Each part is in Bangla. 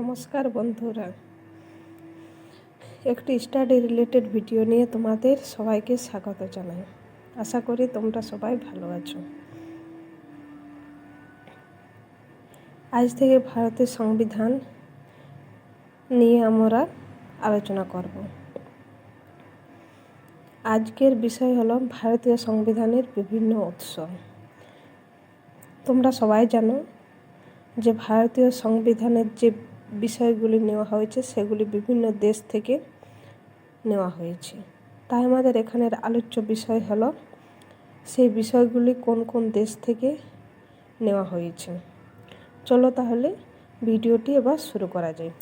নমস্কার বন্ধুরা। একটি স্টাডি রিলেটেড ভিডিও নিয়ে তোমাদের সবাইকে স্বাগত জানাই। আশা করি তোমরা সবাই ভালো আছো। আজ থেকে ভারতের সংবিধান নিয়ে আমরা আলোচনা করব। আজকের বিষয় হলো ভারতীয় সংবিধানের বিভিন্ন উৎস। তোমরা সবাই জানো যে ভারতীয় সংবিধানের যে বিষয়গুলি নেওয়া হয়েছে, সেগুলি বিভিন্ন দেশ থেকে নেওয়া হয়েছে। তাই আমাদের এখানের আলোচ্য বিষয় হলো, সেই বিষয়গুলি কোন কোন দেশ থেকে নেওয়া হয়েছে। চলো তাহলে ভিডিওটি এবার শুরু করা যায়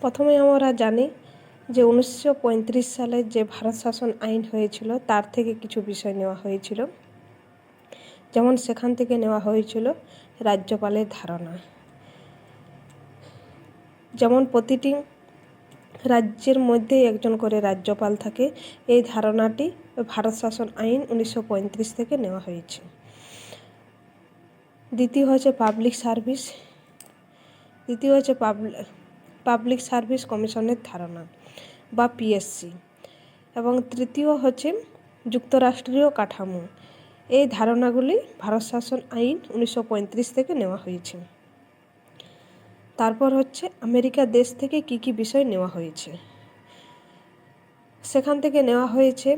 প্রথমে আমরা জানি যে উনিশশো পঁয়ত্রিশ সালে যে ভারত শাসন আইন হয়েছিল, তার থেকে কিছু বিষয় নেওয়া হয়েছিল। যেমন সেখান থেকে নেওয়া হয়েছিল রাজ্যপালের ধারণা। যেমন প্রতিটি রাজ্যের মধ্যেই একজন করে রাজ্যপাল থাকে, এই ধারণাটি ভারত শাসন আইন উনিশশো পঁয়ত্রিশ থেকে নেওয়া হয়েছে। দ্বিতীয় হচ্ছে পাবলিক সার্ভিস। দ্বিতীয় হচ্ছে পাবলিক সার্ভিস কমিশনের ধারণা। বা পিএসসি এবং তৃতীয় হচ্ছে যুক্তরাষ্ট্রীয় কাঠামো। এই ধারণাগুলি ভারত শাসন আইন উনিশশো পঁয়ত্রিশ থেকে নেওয়া হয়েছে। তারপর হচ্ছে আমেরিকা দেশ থেকে কি কি বিষয় নেওয়া হয়েছে। সেখান থেকে নেওয়া হয়েছে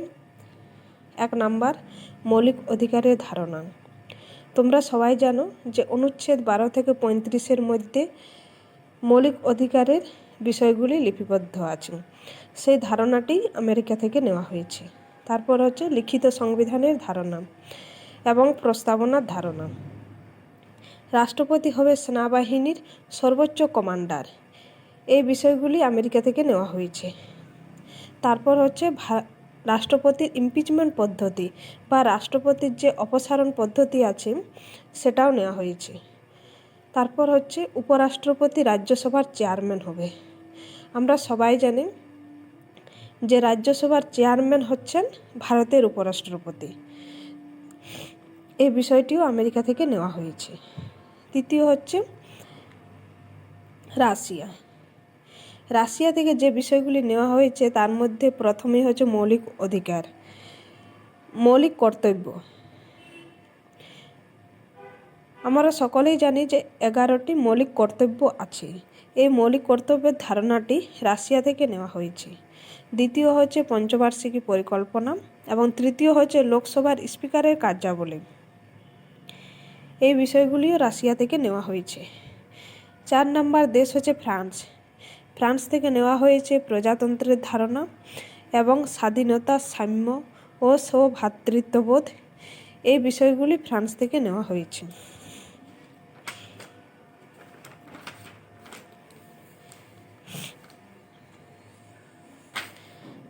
এক নাম্বার মৌলিক অধিকারের ধারণা। তোমরা সবাই জানো যে অনুচ্ছেদ বারো থেকে পঁয়ত্রিশের মধ্যে মৌলিক অধিকারের বিষয়গুলি লিপিবদ্ধ আছে। সেই ধারণাটি আমেরিকা থেকে নেওয়া হয়েছে। তারপর হচ্ছে লিখিত সংবিধানের ধারণা এবং প্রস্তাবনার ধারণা। রাষ্ট্রপতি হবে সেনাবাহিনীর সর্বোচ্চ কমান্ডার। এই বিষয়গুলি আমেরিকা থেকে নেওয়া হয়েছে। তারপর হচ্ছে রাষ্ট্রপতির ইমপিচমেন্ট পদ্ধতি বা রাষ্ট্রপতির যে অপসারণ পদ্ধতি আছে, সেটাও নেওয়া হয়েছে। তারপর হচ্ছে উপরাষ্ট্রপতি রাজ্যসভার চেয়ারম্যান হবে। আমরা সবাই জানি যে রাজ্যসভার চেয়ারম্যান হচ্ছেন ভারতের উপরাষ্ট্রপতি। এই বিষয়টিও আমেরিকা থেকে নেওয়া হয়েছে। তৃতীয় হচ্ছে রাশিয়া। রাশিয়া থেকে যে বিষয়গুলি নেওয়া হয়েছে তার মধ্যে প্রথমেই হচ্ছে মৌলিক অধিকার, মৌলিক কর্তব্য। আমরা সকলেই জানি যে এগারোটি মৌলিক কর্তব্য আছে। এই মৌলিক কর্তব্যের ধারণাটি রাশিয়া থেকে নেওয়া হয়েছে। দ্বিতীয় হচ্ছে পঞ্চবার্ষিকী পরিকল্পনা এবং তৃতীয় হচ্ছে লোকসভার স্পিকারের কার্যাবলী। এই বিষয়গুলিও রাশিয়া থেকে নেওয়া হয়েছে। চার নম্বর দেশ হচ্ছে ফ্রান্স। ফ্রান্স থেকে নেওয়া হয়েছে প্রজাতন্ত্রের ধারণা এবং স্বাধীনতা, সাম্য ও সৌভ্রাতৃত্ববোধ এই বিষয়গুলি ফ্রান্স থেকে নেওয়া হয়েছে।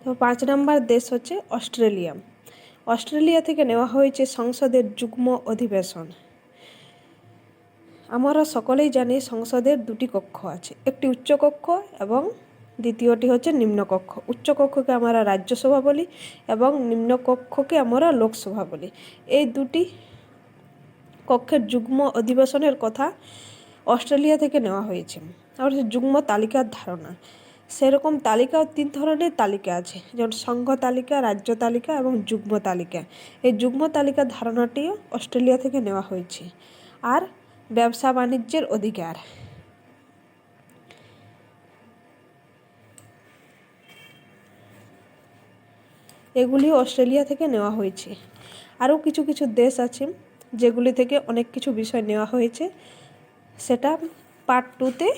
তো পাঁচ নম্বর দেশ হচ্ছে অস্ট্রেলিয়া। অস্ট্রেলিয়া থেকে নেওয়া হয়েছে সংসদের যুগ্ম অধিবেশন। আমরা সকলেই জানি সংসদের দুটি কক্ষ আছে, একটি উচ্চকক্ষ এবং দ্বিতীয়টি হচ্ছে নিম্নকক্ষ। উচ্চকক্ষকে আমরা রাজ্যসভা বলি এবং নিম্নকক্ষকে আমরা লোকসভা বলি। এই দুটি কক্ষের যুগ্ম অধিবেশনের কথা অস্ট্রেলিয়া থেকে নেওয়া হয়েছে। আর যুগ্ম তালিকার ধারণা। সেরকম তালিকাও তিন ধরনের তালিকা আছে, যেমন সংঘ তালিকা, রাজ্য তালিকা এবং যুগ্ম তালিকা। এই যুগ্ম তালিকার ধারণাটিও অস্ট্রেলিয়া থেকে নেওয়া হয়েছে। আর ব্যবসা বাণিজ্যের অধিকার। এগুলি অস্ট্রেলিয়া থেকে নেওয়া হয়েছে। আরও কিছু কিছু দেশ আছে, যেগুলি থেকে অনেক কিছু বিষয় নেওয়া হয়েছে। সেটা পার্ট টুতে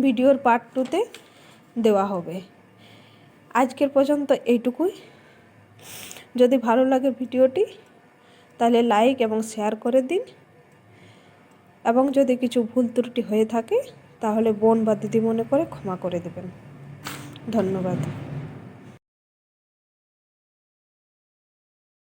ভিডিওর পার্ট টুতে দেওয়া হবে। আজকের পর্যন্ত এইটুকুই। যদি ভালো লাগে ভিডিওটি, তাহলে লাইক এবং শেয়ার করে দিন। এবং যদি কিছু ভুল ত্রুটি হয়ে থাকে, তাহলে বোন বা দিদি মনে করে ক্ষমা করে দেবেন। ধন্যবাদ।